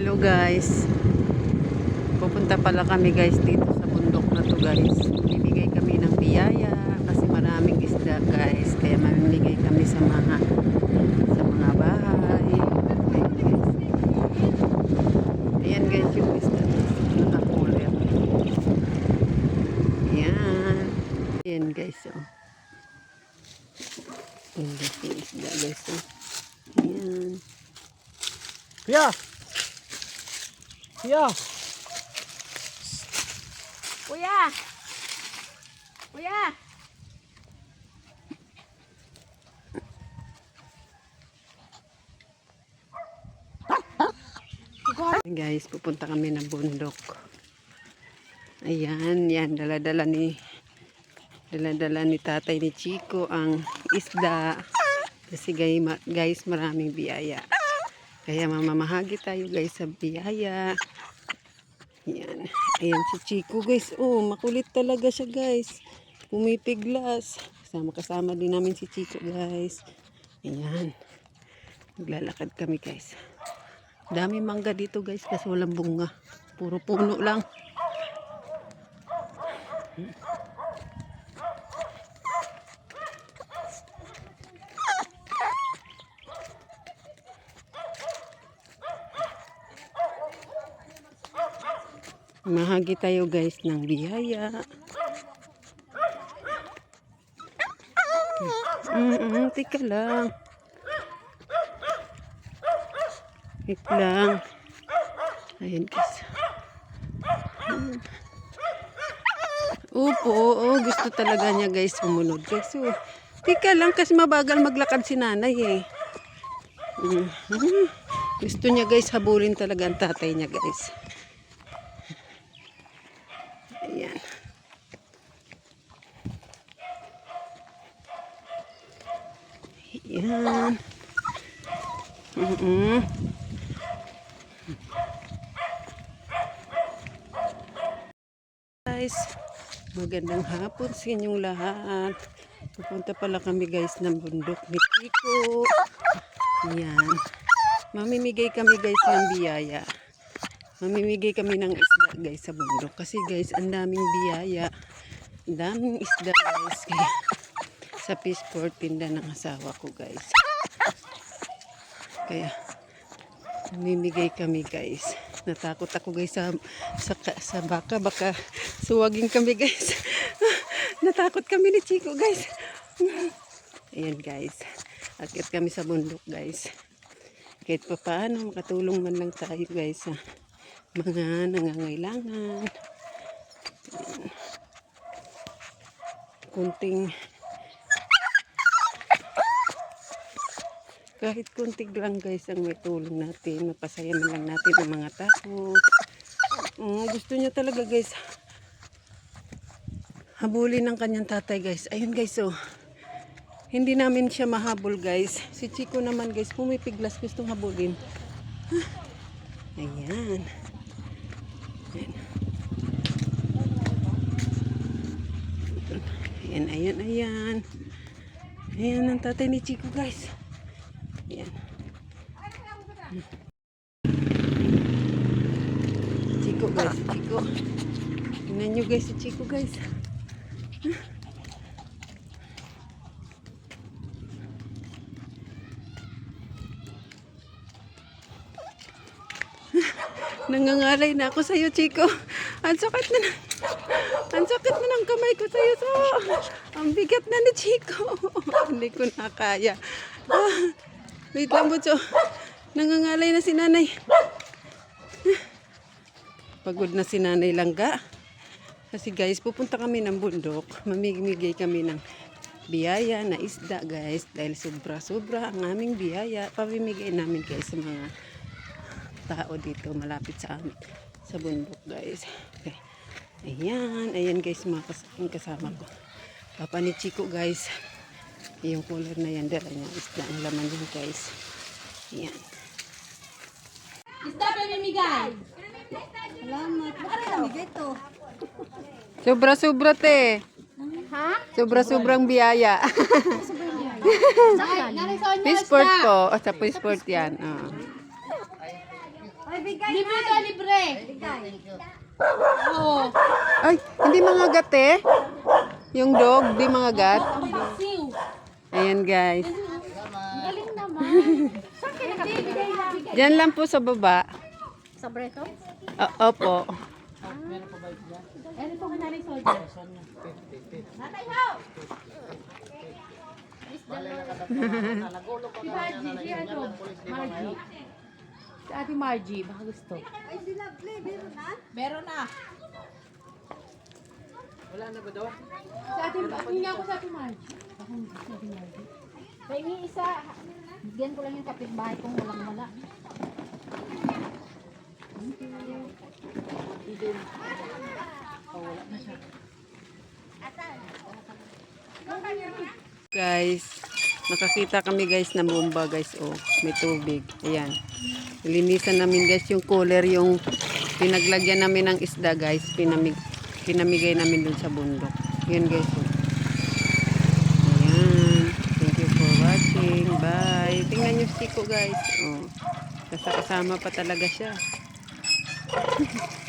Hello guys. Pupunta pala kami guys dito sa bundok na to guys. Bibigay kami ng biyaya kasi maraming isda guys. Kaya mamimigay kami sa mga sa mga bahay. Ayan guys. Yung isda. Nakakulit. Ayan. Ayan guys oh. Ayan guys guys oh. Ayan. Kuya! Kuya! Kuya! Kuya! Guys, pupunta kami ng bundok. Ayan, yan, dala-dala ni dala-dala ni tatay ni Chico ang isda. Kasi guys, ma- guys maraming biyaya. Kaya mamamahagi tayo guys sa biyaya. Yan. Ayan si Chico guys. Oh, makulit talaga siya guys. Pumipiglas. Kasama kasama din namin si Chico guys. Ayan. Naglalakad kami guys. Dami mangga dito guys kasi walang bunga. Puro puno lang. Mahagi tayo guys ng biyaya. Mm -mm, tika lang. Wait lang. Ayan guys. Hmm. Opo, oo, gusto talaga niya guys sumunod. Guys, so, tika lang kasi mabagal maglakad si nanay eh. Mhm. Gusto niya guys habulin talaga ang tatay niya guys. Ayan. Ayan. Mm-mm. Guys, magandang hapon sa inyong lahat. Pupunta pala kami guys ng bundok ni Pico. Ayan. Mamimigay kami guys ng biyaya. Mamimigay kami ng isda guys sa bundok. Kasi guys, ang daming biyaya. Ang daming isda guys. Kaya sa fish port tinda ng asawa ko guys. Kaya mamimigay kami guys. Natakot ako guys sa, sa, sa baka. Baka suwagin kami guys. Natakot kami ni Chico guys. Ayan guys. Akit kami sa bundok guys. Kahit pa paano makatulong man lang tayo guys sa mga nangangailangan. Ayan. Kunting kahit kuntig lang guys ang may tulong natin, mapasaya man lang natin ang mga tao. Mm, gusto niya talaga guys habulin ng kanyang tatay guys. Ayun guys oh. Hindi namin siya mahabol guys. Si Chico naman guys pumipiglas gustong habulin. Ayan. Ayan. Ayan, ayan, ayan. Ayan ang tatay ni Chico guys. Ayan. Chico guys, si Chico. Tingnan nyo guys si Chico guys. Nangangalay na ako sa'yo, Chico. Ang sakit na na. Ang sakit na ng kamay ko sa'yo. So, ang bigat na ni Chico. Hindi ko na kaya. Ah, wait lang, Butso. Nangangalay na si nanay. Pagod na si nanay langga. Kasi guys, pupunta kami ng bundok. Mamimigay kami ng biyaya na isda guys. Dahil sobra-sobra ang aming biyaya. Pamimigay namin guys sa mga tao dito malapit sa amin. Sa bundok guys. Okay. Ayan. Ayan guys mga kas yung kasama ko. Papa ni Chico guys. Yung color na yan. Dala niya isda ang laman yun guys. Ayan. Isda pa namimigay! Salamat. Namigay to. Sobra-sobra te. Ha? Sobra-sobrang biyaya. Nay, narin sa onyo Fish port po. O sa fish port yan. Oh. Ay, bigay Libre to, libre. Oo. Ay, hindi mga gat eh. Yung dog, di mga gat. Ayan guys. Galing naman. Diyan lang po sa baba. Sa breto? O- opo. Ano po ka nanay soldier? Nanay ho! Si Margie, si ano? Margie. Si Ate Margie, baka gusto. Ay, si Lovely, meron na? Meron na. Wala na ba daw? Sa Ate, hindi ako sa Ate Margie. Baka hindi sa Margie. Kaya isa, bigyan ko lang yung kapitbahay kung walang wala. Guys, nakakita kami guys na bomba guys. Oh, may tubig. Ayan. Linisan namin guys yung cooler, yung pinaglagyan namin ng isda guys. Pinamig, pinamigay namin dun sa bundok. Ayan guys. Oh. Ayan. Thank you for watching. Bye. Tingnan nyo si Chico guys. Oh. Kasama pa talaga siya.